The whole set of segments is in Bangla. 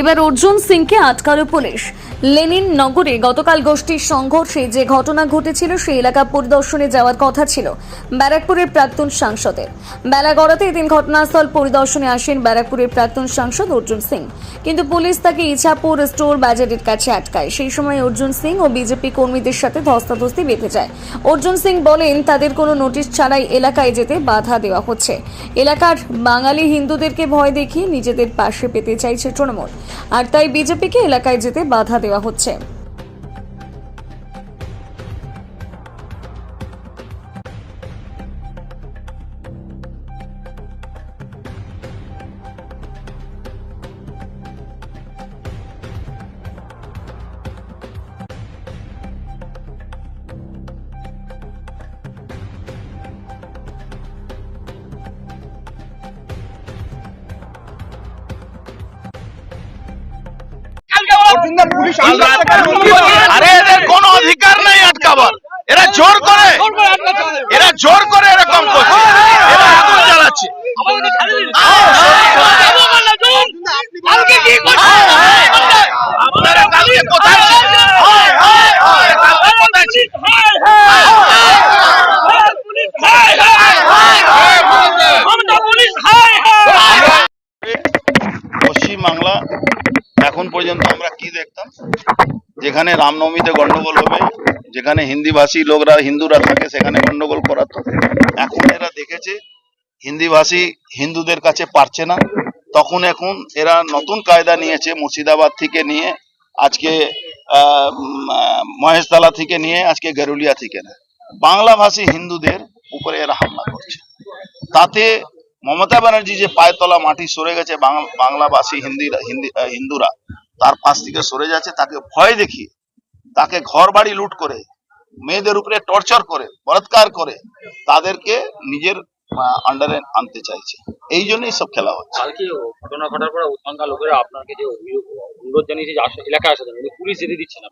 এবার অর্জুন সিংকে আটকালো পুলিশ। লেনিন নগরে গতকাল গোষ্ঠীর সংঘর্ষে যে ঘটনা ঘটেছিল সেই এলাকা পরিদর্শনে যাওয়ার কথা ছিল ব্যারাকপুরের প্রাক্তন সাংসদের। বেলা গড়াতে এদিন ঘটনাস্থল পরিদর্শনে আসেন ব্যারাকপুরের প্রাক্তন সাংসদ অর্জুন সিং। কিন্তু পুলিশ তাকে ইছাপুর স্টোর বাজারের কাছে আটকায়। সেই সময় অর্জুন সিং ও বিজেপি কর্মীদের সাথে ধস্তাধস্তি বেঁধে যায়। অর্জুন সিং বলেন, তাদের কোনো নোটিশ ছাড়াই এলাকায় যেতে বাধা দেওয়া হচ্ছে। এলাকার বাঙালি হিন্দুদেরকে ভয় দেখিয়ে নিজেদের পাশে পেতে চাইছে তৃণমূল। আর তাই বিজেপিকে এলাকায় যেতে বাধা দেওয়া হচ্ছে। অর্জুনদা পুলিশ আরে এদের কোনো অধিকার নেই আটকাবার। এরা জোর করে। এরা জোর করে এরকম করছে। এরা আগুন জ্বালাচ্ছে। আপনারা কালকে কোথায় ছিলেন? পশ্চিম বাংলা এখন পর্যন্ত আমরা কি দেখতাম? যেখানে রামনবমীতে গন্ডগোল হবে, যেখানে হিন্দিভাষী লোকরা, হিন্দুরা থাকে, সেখানে গন্ডগোল করাতো। এখন এরা দেখেছে, হিন্দিভাষী হিন্দুদের কাছে পারছে না। তখন এখন এরা নতুন কায়দা নিয়েছে, মুর্শিদাবাদ থেকে নিয়ে, আজকে মহেশতলা থেকে নিয়ে, আজকে গেরুলিয়া থেকে না। বাংলাভাষী হিন্দুদের উপরে এরা হামলা করছে। তাতে মমতা ব্যানার্জি যে পায়তলা মাটি সরে গেছে বাংলাভাষী হিন্দি হিন্দি হিন্দুরা তার পাশ থেকে সরে যাচ্ছে তাকে ভয় দেখিয়ে তাকে ঘর বাড়ি লুট করে মেয়েদের উপরে টর্চার করে বলাৎকার করে তাদেরকে নিজের আন্ডারে আনতে চাইছে। এই জন্যই সব খেলা হচ্ছে। কালকে ঘটনা ঘটার পরে উৎসাঙ্গা লোকেরা আপনাকে যে অভিযোগ অনুরোধ জানিয়েছে যে এলাকায় আসা যাবে পুলিশ যেতে দিচ্ছে না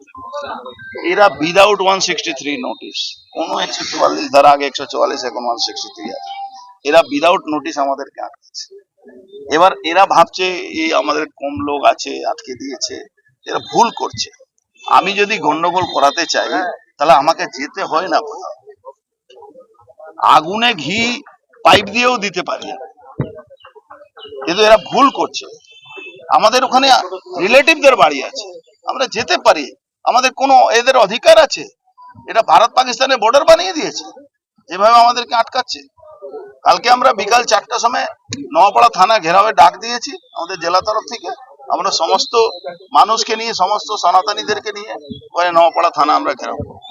এরা without one sixty three notice কোনো একশো চুয়াল্লিশ ধারা আগে একশো চুয়াল্লিশ এখন ওয়ান সিক্সটি থ্রি আছে। এরা উইদাউট নোটিশ আমাদেরকে আটকাচ্ছে। এবার এরা ভাবছে, এই আমাদের কম লোক আছে, আটকে দিয়েছে। এরা ভুল করছে। আমি যদি গন্ডগোল করাতে চাই, তাহলে আমাকে যেতে হয় না আগুনে ঘি পাইপ দিয়েও দিতে পারি কিন্তু এরা ভুল করছে। আমাদের ওখানে রিলেটিভদের বাড়ি আছে। আমরা যেতে পারি। আমাদের কোনো এদের অধিকার আছে। এটা ভারত পাকিস্তানের বর্ডার বানিয়ে দিয়েছে। যেভাবে আমাদেরকে আটকাচ্ছে। কালকে আমরা বিকাল চারটার সময় নওয়াপাড়া থানা ঘেরাওয়ে ডাক দিয়েছি, আমাদের জেলা তরফ থেকে আমরা সমস্ত মানুষকে নিয়ে, সমস্ত সনাতনীদেরকে নিয়ে ওখানে নওয়াপাড়া থানা আমরা ঘেরাও করব।